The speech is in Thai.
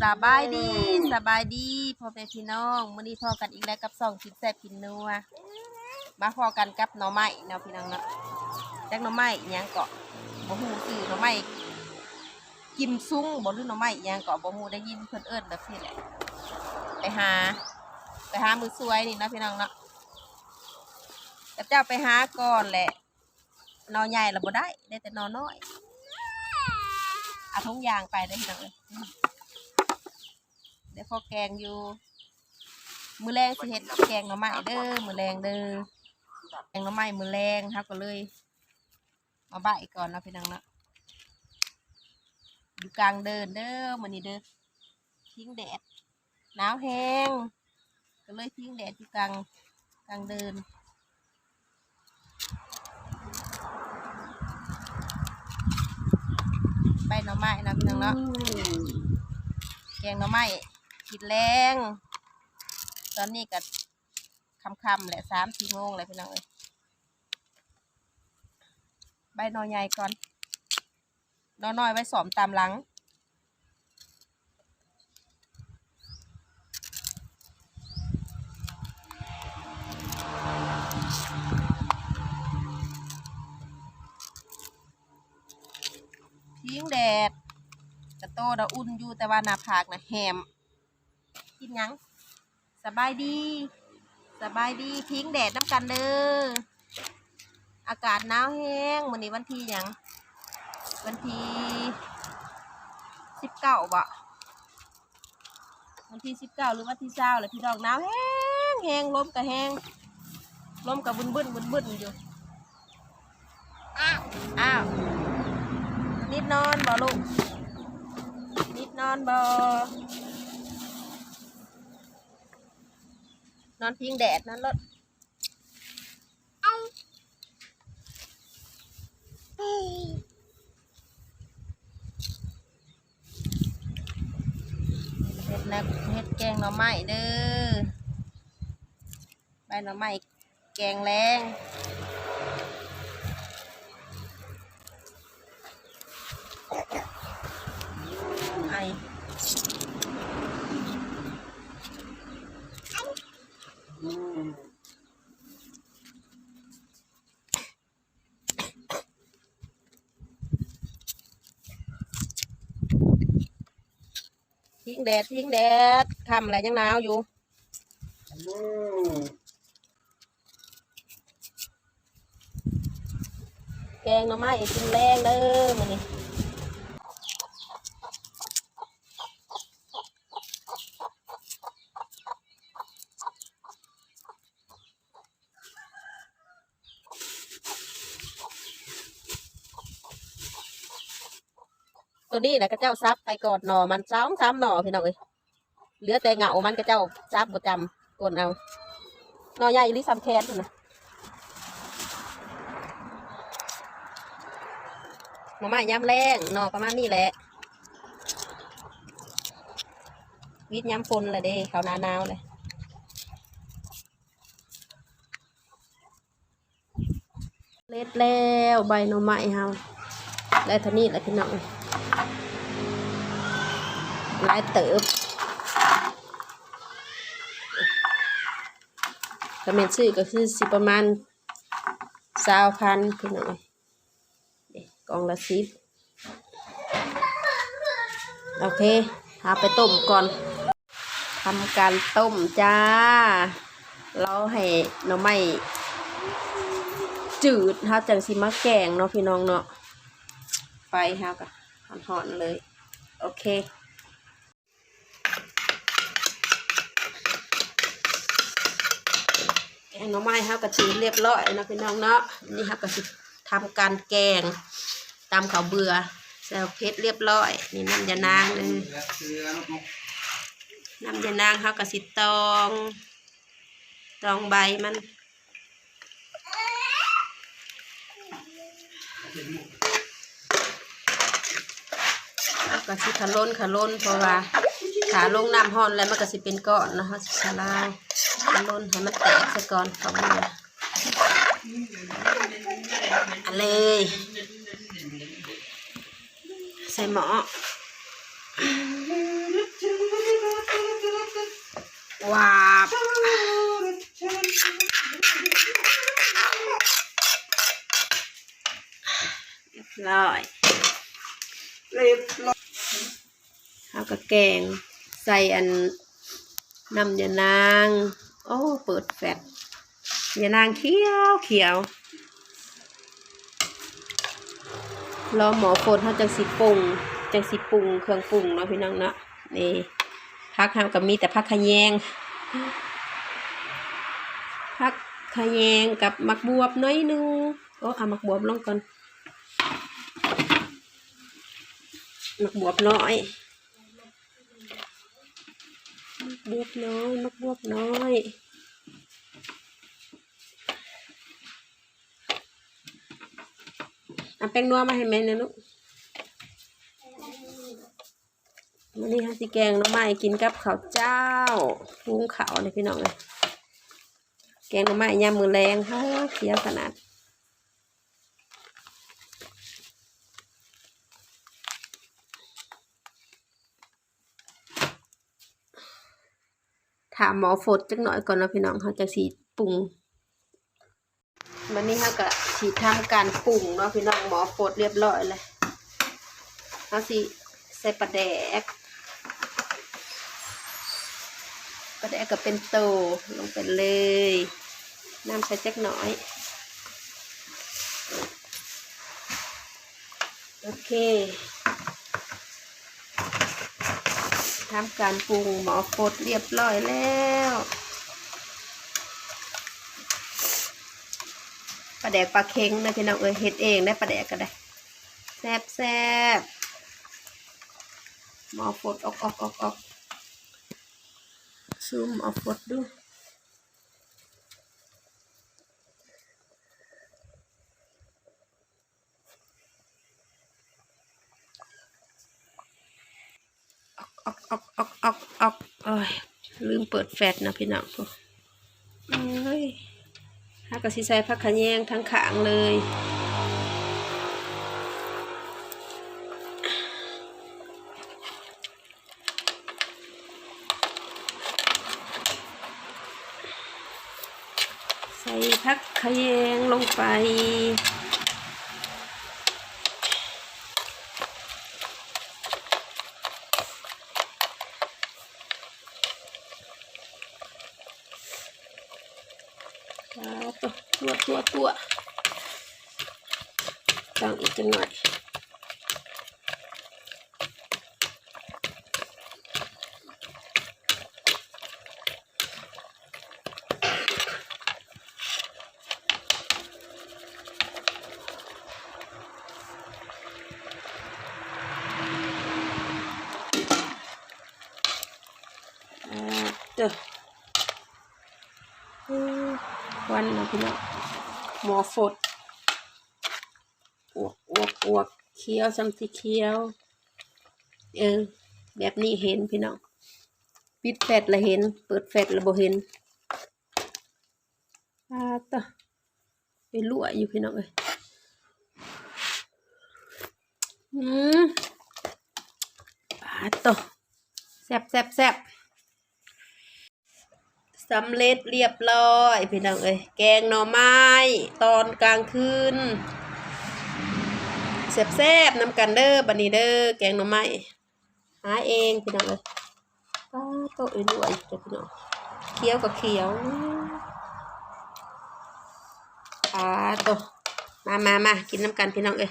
สบายดีสบายดีพ่อแม่พี่น้องมื้อนี้พอกันอีกแล้วกับสองกินแซ่บกินนัวมาพอกันกับหน่อไม้เนาะพี่น้องเนาะจักหน่อไม้อิหยังเกาะบ่ฮู้ชื่อหน่อไม้กิมซุ้งบ่หรือหน่อไม้อิหยังเกาะบ่ฮู้ได้ยินเพิ่นเอิ้นแบบนี้แหละไปหา ไปหามือสวยนี่เนาะพี่น้องเนาะกับเจ้าไปหาก่อนแหละหนอใหญ่ละบ่ได้ได้แต่หนอน้อยเอาทุงยางไปได้อพี่น้องเอ้ย เดี๋ยวพอแกงอยู่ มือแรงสิเฮ็ดแกงหน่อไม้เด้อมือแรงเด้อแกงหน่อไม้มือแรงครับก็เลย มาบ่ายก่อนเนาะพี่น้องเนาะอยู่กลางเดินเด้อมื้อนี้เด้อทิ้งแดดหนาวแห้งก็เลยทิ้งแดดอยู่กลางกลางเดินไปหน่อไม้เนาะพี่น้องเนาะแกงหน่อไม้ กินแรงตอนนี้ก็คำๆแหละสามสี่โมงเลยพี่น้องเอ้ยใบนอใหญ่ก่อนนอน้อยไว้สอมตามหลังทิ้งแดดกระโตดาอุ่นอยู่แต่ว่าหน้าผากนะแหม กินหยังสบายดีสบายดีพิงแดดน้ำกันเด้ออากาศหนาวแห้งวันนี้วันที่หยังวันที่สิบเก้าบะวันที่สิบเก้าหรือวันที่เช้าเลยพี่ดอกหนาวแห้งแห้งลมกับแห้งลมกับบึนบึนบึนบึนอยู่อ้าวอ้าวนิดนอนบ่ลูกนิดนอนบ นอนพิงแดดนั่นรถเฮ็ดนักเฮ็ดแกงหน่อไม้เด้อใบหน่อไม้แกงแรงไอ ทิ้งแดดทิ้งแดดทำอะไรยังหนาวอยู่แกงหน่อไม้กินแรงเด้อมันนี่ ตัวนี้นะกระเจ้าซับไปก่อนหน่อมันซ้ำซ้ำหน่อพี่น้องเอ้ยเหลือแต่เหงามันกระเจ้าซับประจำกนเอาหน่อใหญ่หรือซ้ำแคนนนะหน่อไม้ย้ำแรงหน่อประมาณนี้แหละวิทย์ยำฝนเลยเด้เขาหนาหนาวเลยเล็ดแล้วใบหน่อไม้เฮาได้เท่านี้แหละพี่น้อง หลายเติบก็เมนชื่อก็คือสิประมาณสาวพันพี่น้องกล่องละสิบโอเคเอาไปต้มก่อนทำการต้มจ้า เราให้หน่อไม้จืดถ้าจังสิมาแกงเนาะพี่น้องเนาะไฟเฮากับหอนๆเลย โอเค แก งหน่อไม้เฮากะจืดเรียบร้อยนะพี่น้องเนาะนี่เฮาก็สิทำการแกงตามข้าวเบื่อแซวเพชรเรียบร้อย นี่น้ำยานางเลยน้ำยานางเขากระสิตองตองใบมันเอากระสิขล้นขล้นเพราะว่าขาลงน้ำห้อนแล้วมันก็สิเป็นก้อนเนาะเขาสิสลาง ล้นให้มันแตกซะก่อนข้าวเบื่อเอันเลยใส่หม้อว้าบเรียบร้อยเรียบร้อยข้าวกระแกงใส่อันน้ำยานาง โอ้ เปิดแฟตยานางเขียวเขียวรอหมอโฟนเขาจังสิปรุงจังสิปรุงเครื่องปรุงเนาะพี่น้องเนาะนี่พักห้ามกับมีแต่พักขะแยงพักขะแยงกับมักบวบน้อยนึงโอ้เอามักบวบลงก่อนมักบวบน้อย มักบวบน้อย มักบวบน้อยเอาแป้งนัวมาให้แม่นะลูกวันนี้ฮะสิแกงน้ำไม้กินกับข้าวเจ้าพุงขาวเลยพี่น้องเลยแกงน้ำไม้ยามมือแรงฮะเสียวขนาดามหมอฝดจักหน่อยก่อนเนาะพี่น้องเขาจะสีปรุงวันนี้เขาก็สีทำการปรุงเนาะพี่น้องหมอฝดเรียบร้อยเลยเขาสีใส่ปลาแดกปลาแดกก็เป็นโตลงไปเลยน้ำใส่จักหน่อยโอเค ทำการปรุงหมอกดเรียบร้อยแล้วปลาแดกปลาเค็งนะพี่น้องเอ้ยเฮ็ดเองได้ปลาแดกก็ได้แซ่บแซ่บหมอฟดออกออกออกออกซูมหมอฟดดูออกออกออกออกออกเอ้ย ลืมเปิดแฟลชนะพี่น้องเอ้ยถ้ากระสิใส่ผักขะแยงทั้งขางเลยใส่ผักขะแยงลงไป ตัวตัวตัวตัวตั้งอีกจังหน่อยอ่าเด้ออืมควันนะพี่น้อง หมอฟดอวกอวกอวกเคี้ยวซ้ำที่เคี้ยว เออ แบบนี้เห็นพี่น้อง ปิดแฟดละเห็น เปิดแฟดละบ่เห็นอาตะไปรั่วอยู่พี่น้องเอ้ยอืมอาตะแซบแซบแซบ สำเร็จเรียบร้อยพี่น้องเอ้ยแกงหน่อไม้ ตอนกลางคืนแซ่บๆนำกันเด้อบันนี้เด้อแกงหน่อไม้หาเองพี่น้องเอ้ยป้าโตเอ้ยรวยจ้ะพี่น้องเคี้ยวกับเคี้ยวป้าโตมามามากินน้ำกันพี่น้องเอ้ย